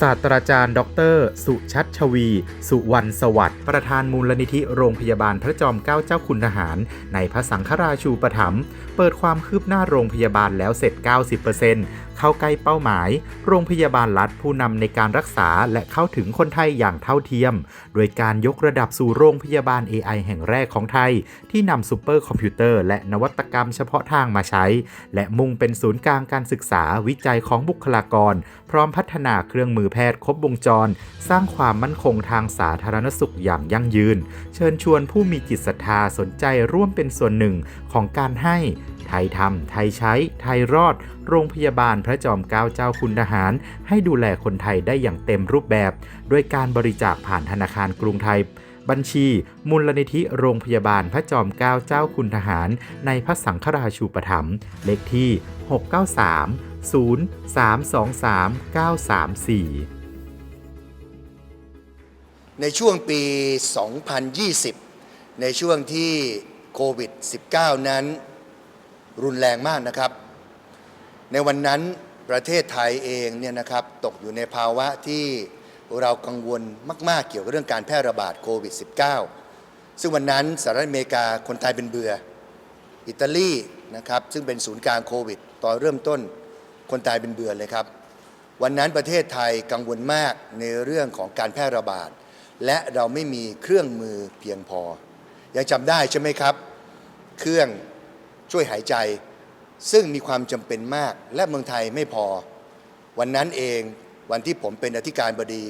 ศาสตราจารย์ ดร สุชัชวี สุวรรณสวัสดิ์ ประธานมูลนิธิโรงพยาบาลพระจอมเกล้าเจ้าคุณทหาร ในพระสังฆราชูปถัมภ์เปิดความคืบหน้าโรงพยาบาลแล้วเสร็จ 90%เข้าใกล้เป้าหมาย โรงพยาบาลรัฐผู้นำในการรักษาและเข้าถึงคนไทยอย่างเท่าเทียม โดยการยกระดับสู่โรงพยาบาล AI แห่งแรกของไทย ที่นำซูเปอร์คอมพิวเตอร์และนวัตกรรมเฉพาะทางมาใช้ และมุ่งเป็นศูนย์กลางการศึกษาวิจัยของบุคลากร พร้อมพัฒนาเครื่องมือแพทย์ครบวงจร สร้างความมั่นคงทางสาธารณสุขอย่างยั่งยืน เชิญชวนผู้มีจิตศรัทธาสนใจร่วมเป็นส่วนหนึ่งของการให้ ไทยทำไทยใช้ ไทยรอด โรงพยาบาลพระจอมเกล้าเจ้าคุณทหาร ให้ดูแลคนไทยได้อย่างเต็มรูปแบบ ด้วยการบริจาคผ่านธนาคารกรุงไทย บัญชี มูลนิธิโรงพยาบาลพระจอมเกล้าเจ้าคุณทหาร ในพระสังฆราชูปถัมภ์เลขที่ 693 0323 934ในช่วงปี 2020 ในช่วงที่โควิด -19 นั้น รุนแรงมากนะครับ ในวันนั้นประเทศไทยเองเนี่ยนะครับตกอยู่ในภาวะที่เรากังวลมาก ๆ เกี่ยวกับเรื่องการแพร่ระบาดโควิด -19 ซึ่งวันนั้นสหรัฐอเมริกาคนไทยเป็นเบื่อ อิตาลีนะครับซึ่งเป็นศูนย์กลางโควิด ตอนเริ่มต้นคนตายเป็นเบื่อเลยครับ วันนั้นประเทศไทยกังวลมากในเรื่องของการแพร่ระบาด และเราไม่มีเครื่องมือเพียงพอ ยังจำได้ใช่ไหมครับ เครื่อง ช่วยหายใจ ซึ่งมีความจำเป็นมากและเมืองไทยไม่พอ วันนั้นเองวันที่ผมเป็นอธิการบดี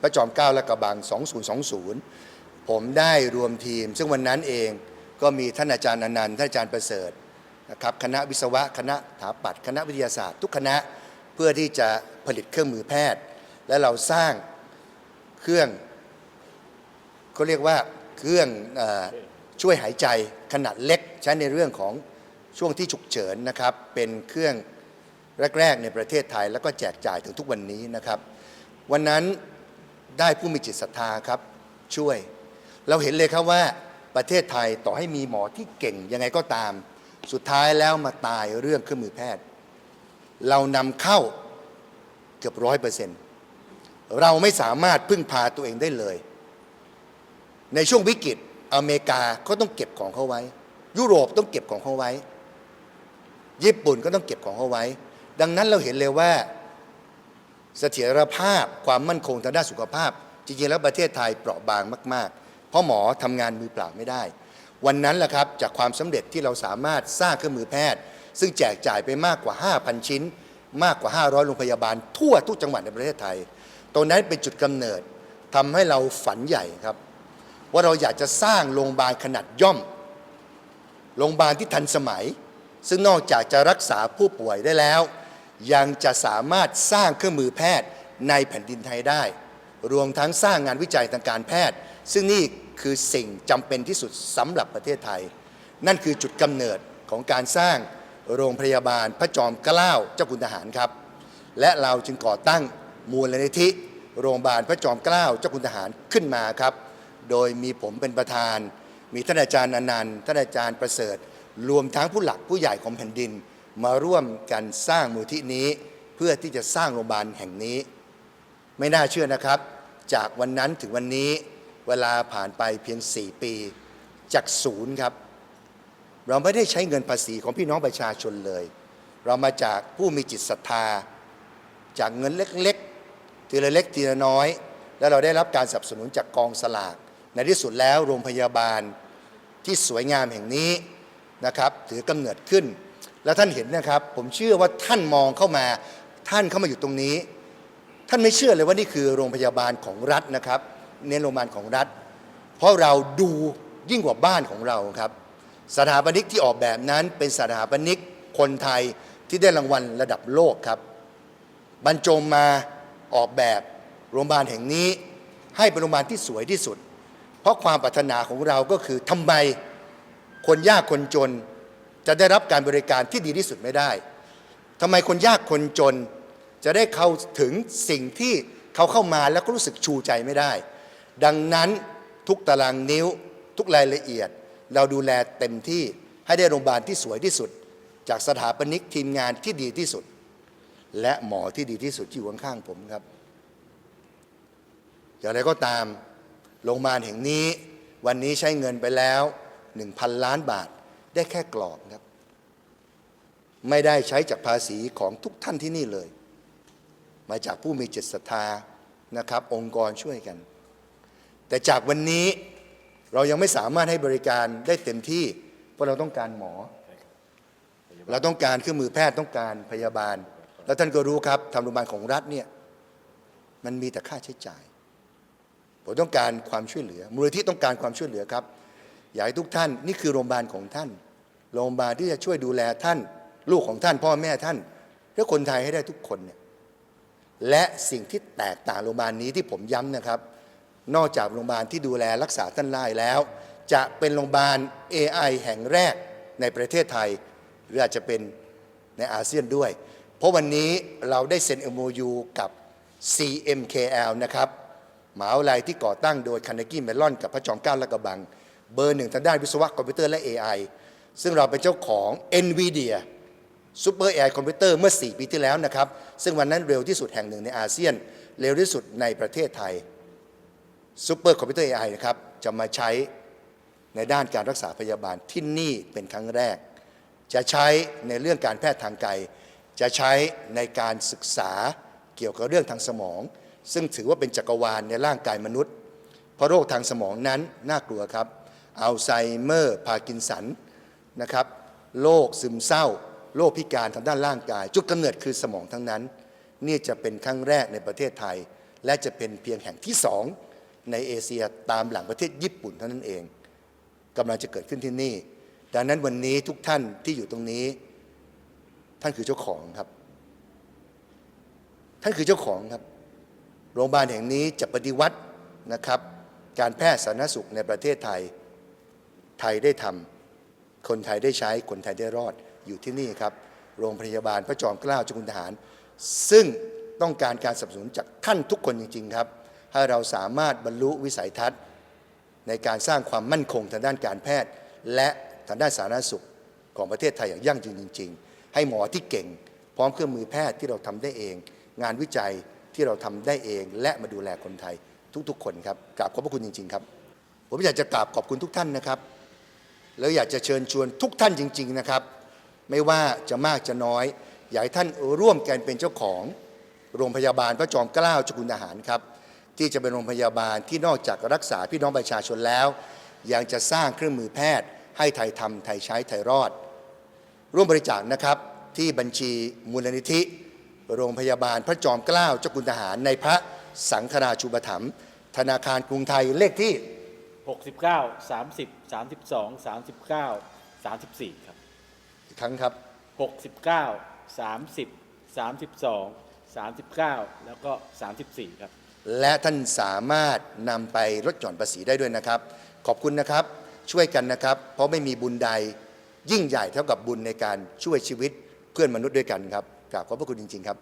พระจอมเกล้าและกระบัง 2020 ผมได้รวมทีม ซึ่งวันนั้นเองก็มีท่านอาจารย์อนันต์ท่านอาจารย์ประเสริฐนะครับคณะวิศวะคณะสถาปัตย์คณะวิทยาศาสตร์ ทุกคณะเพื่อที่จะผลิตเครื่องมือแพทย์ และเราสร้างเครื่องเขาเรียกว่าเครื่องอช่วยหายใจขนาดเล็กใช้ในเรื่องของ ช่วงที่ฉุกเฉินนะครับเป็นเครื่องแรก ๆ ในประเทศไทย แล้วก็แจกจ่ายถึงทุกวันนี้นะครับ วันนั้นได้ผู้มีจิตศรัทธาครับช่วย เราเห็นเลยครับว่าประเทศไทยต่อให้มีหมอที่เก่งยังไงก็ตาม สุดท้ายแล้วมาตายเรื่องเครื่องมือแพทย์ เรานำเข้าเกือบร้อยเปอร์เซ็นต์เราไม่สามารถพึ่งพาตัวเองได้เลย ในช่วงวิกฤตอเมริกาก็ต้องเก็บของเขาไว้ ยุโรปต้องเก็บของเขาไว้ ญี่ปุ่นก็ต้องเก็บของเขาไว้ ดังนั้นเราเห็นเลยว่าเสถียรภาพความมั่นคงทางด้านสุขภาพ จริงๆแล้วประเทศไทยเปราะบางมาก ๆ เพราะหมอทำงานมือเปล่าไม่ได้ วันนั้นแหละครับจากความสำเร็จที่เราสามารถสร้างเครื่องมือแพทย์ ซึ่งแจกจ่ายไปมากกว่า 5,000 ชิ้น มากกว่า 500 โรงพยาบาล ทั่วทุกจังหวัดในประเทศไทย ตรงนั้นเป็นจุดกำเนิดทำให้เราฝันใหญ่ครับ ว่าเราอยากจะสร้างโรงพยาบาลขนาดย่อมโรงพยาบาลที่ทันสมัย ซึ่งนอกจากจะรักษาผู้ป่วยได้แล้ว ยังจะสามารถสร้างเครื่องมือแพทย์ในแผ่นดินไทยได้ รวมทั้งสร้างงานวิจัยทางการแพทย์ ซึ่งนี่คือสิ่งจำเป็นที่สุดสำหรับประเทศไทย นั่นคือจุดกำเนิดของการสร้างโรงพยาบาลพระจอมเกล้าเจ้าคุณทหารครับ และเราจึงก่อตั้งมูลนิธิ โรงพยาบาลพระจอมเกล้าเจ้าคุณทหารขึ้นมาครับ โดยมีผมเป็นประธาน มีท่านอาจารย์อนันต์ท่านอาจารย์ประเสริฐ รวมทั้งผู้หลักผู้ใหญ่ของแผ่นดิน มาร่วมกันสร้างมูลที่นี้ เพื่อที่จะสร้างโรงพยาบาลแห่งนี้ ไม่น่าเชื่อนะครับ จากวันนั้นถึงวันนี้เวลาผ่านไปเพียง 4 ปี จากศูนย์ครับ เราไม่ได้ใช้เงินภาษีของพี่น้องประชาชนเลย เรามาจากผู้มีจิตศรัทธา จากเงินเล็กๆทีละเล็กทีละน้อย แล้วเราได้รับการสนับสนุนจากกองสลากในที่สุดแล้วโรงพยาบาลที่สวยงามแห่งนี้ นะครับถือกำเนิดขึ้น แล้วท่านเห็นนะครับ ผมเชื่อว่าท่านมองเข้ามาท่านเข้ามาอยู่ตรงนี้ ท่านไม่เชื่อเลยว่านี่คือโรงพยาบาลของรัฐนะครับ เน้นโรงพยาบาลของรัฐ เพราะเราดูยิ่งกว่าบ้านของเราครับ สถาปนิกที่ออกแบบนั้นเป็นสถาปนิกคนไทยที่ได้รางวัลระดับโลกครับ บรรจงมาออกแบบโรงพยาบาลแห่งนี้ ให้เป็นโรงพยาบาลที่สวยที่สุด เพราะความปรารถนาของเราก็คือทำไม คนยากคนจนจะได้รับการบริการที่ดีที่สุดไม่ได้ทำไมคนยากคนจนจะได้เข้าถึงสิ่งที่เขาเข้ามาแล้วก็รู้สึกชูใจไม่ได้ ดังนั้นทุกตารางนิ้วทุกรายละเอียด เราดูแลเต็มที่ให้ได้โรงพยาบาลที่สวยที่สุด จากสถาปนิกทีมงานที่ดีที่สุด และหมอที่ดีที่สุดที่อยู่ข้างๆผมครับ อย่างไรก็ตามโรงพยาบาลแห่งนี้วันนี้ใช้เงินไปแล้ว 1,000 ล้านบาท ได้แค่กรอบครับ ไม่ได้ใช้จากภาษีของทุกท่านที่นี่เลย มาจากผู้มีจิตศรัทธานะครับ องค์กรช่วยกัน แต่จากวันนี้เรายังไม่สามารถให้บริการได้เต็มที่ เพราะเราต้องการหมอ เราต้องการเครื่องมือแพทย์ต้องการพยาบาล แล้วท่านก็รู้ครับทำโรงพยาบาลของรัฐเนี่ยมันมีแต่ค่าใช้จ่ายผมต้องการความช่วยเหลือมูลนิธิต้องการความช่วยเหลือครับ อยากให้ทุกท่านนี่คือโรงพยาบาลของท่าน โรงพยาบาลที่จะช่วยดูแลท่าน ลูกของท่านพ่อแม่ท่านและคนไทยให้ได้ทุกคนเนี่ยและสิ่งที่แตกต่างโรงพยาบาลนี้ที่ผมย้ำนะครับ นอกจากโรงพยาบาลที่ดูแลรักษาท่านได้แล้ว จะเป็นโรงพยาบาล AI แห่งแรกในประเทศไทย หรืออาจจะเป็นในอาเซียนด้วย เพราะวันนี้เราได้เซ็น MOU กับ CMKL นะครับหมหาวิทยาลัยที่ก่อตั้งโดยค a น e กี้เมลอนกับพระจอมเกล้าและกระบัง เบอร์หนึ่งทางด้านวิศวะคอมพิวเตอร์และ AI ซึ่งเราเป็นเจ้าของ NVIDIA ซูเปอร์ AI คอมพิวเตอร์เมื่อ 4 ปีที่แล้วนะครับ ซึ่งวันนั้นเร็วที่สุดแห่งหนึ่งในอาเซียน เร็วที่สุดในประเทศไทยซูเปอร์คอมพิวเตอร์ AI นะครับจะมาใช้ในด้านการรักษาพยาบาลที่นี่เป็นครั้งแรก จะใช้ในเรื่องการแพทย์ทางไกล จะใช้ในการศึกษาเกี่ยวกับเรื่องทางสมอง ซึ่งถือว่าเป็นจักรวาลในร่างกายมนุษย์ เพราะโรคทางสมองนั้นน่ากลัวครับ อัลไซเมอร์พาร์กินสันนะครับโรคซึมเศร้าโรคพิการทางด้านร่างกาย จุดกำเนิดคือสมองทั้งนั้น นี่จะเป็นครั้งแรกในประเทศไทย และจะเป็นเพียงแห่งที่สองในเอเชียตามหลังประเทศญี่ปุ่นเท่านั้นเองกำลังจะเกิดขึ้นที่นี่ ดังนั้นวันนี้ทุกท่านที่อยู่ตรงนี้ ท่านคือเจ้าของครับ ท่านคือเจ้าของครับ โรงพยาบาลแห่งนี้จะปฏิวัตินะครับ การแพทย์สาธารณสุขในประเทศไทย ไทยได้ทำคนไทยได้ใช้คนไทยได้รอดอยู่ที่นี่ครับ โรงพยาบาลพระจอมเกล้าเจ้าคุณทหาร ซึ่งต้องการการสนับสนุนจากท่านทุกคนจริง ๆ ครับ ให้เราสามารถบรรลุวิสัยทัศน์ ในการสร้างความมั่นคงทางด้านการแพทย์ และทางด้านสาธารณสุขของประเทศไทยอย่างยั่งยืนจริง ๆ ให้หมอที่เก่ง พร้อมเครื่องมือแพทย์ที่เราทำได้เอง งานวิจัยที่เราทำได้เอง และมาดูแลคนไทยทุกๆ คนครับกราบขอบพระคุณจริง ๆ ครับ ผมอยากจะกราบขอบคุณทุกท่านนะครับ แล้วอยากจะเชิญชวนทุกท่านจริง ๆนะครับ ไม่ว่าจะมากจะน้อย อยากให้ท่านร่วมกันเป็นเจ้าของโรงพยาบาลพระจอมเกล้าเจ้าคุณทหารครับ ที่จะเป็นโรงพยาบาลที่นอกจากรักษาพี่น้องประชาชนแล้ว ยังจะสร้างเครื่องมือแพทย์ ให้ไทยทำไทยใช้ไทยรอด ร่วมบริจาคนะครับที่บัญชีมูลนิธิ โรงพยาบาลพระจอมเกล้าเจ้าคุณทหารในพระสังฆราชูปถัมภ์ธนาคารกรุงไทยเลขที่ 69 30 32 39 34 ครับ อีกครั้งครับ 69 30 32 39 แล้วก็ 34 ครับ และท่านสามารถนำไปลดหย่อนภาษีได้ด้วยนะครับ ขอบคุณนะครับช่วยกันนะครับ เพราะไม่มีบุญใดยิ่งใหญ่เท่ากับบุญในการช่วยชีวิตเพื่อนมนุษย์ด้วยกันครับกราบขอบพระคุณจริง ๆ ครับ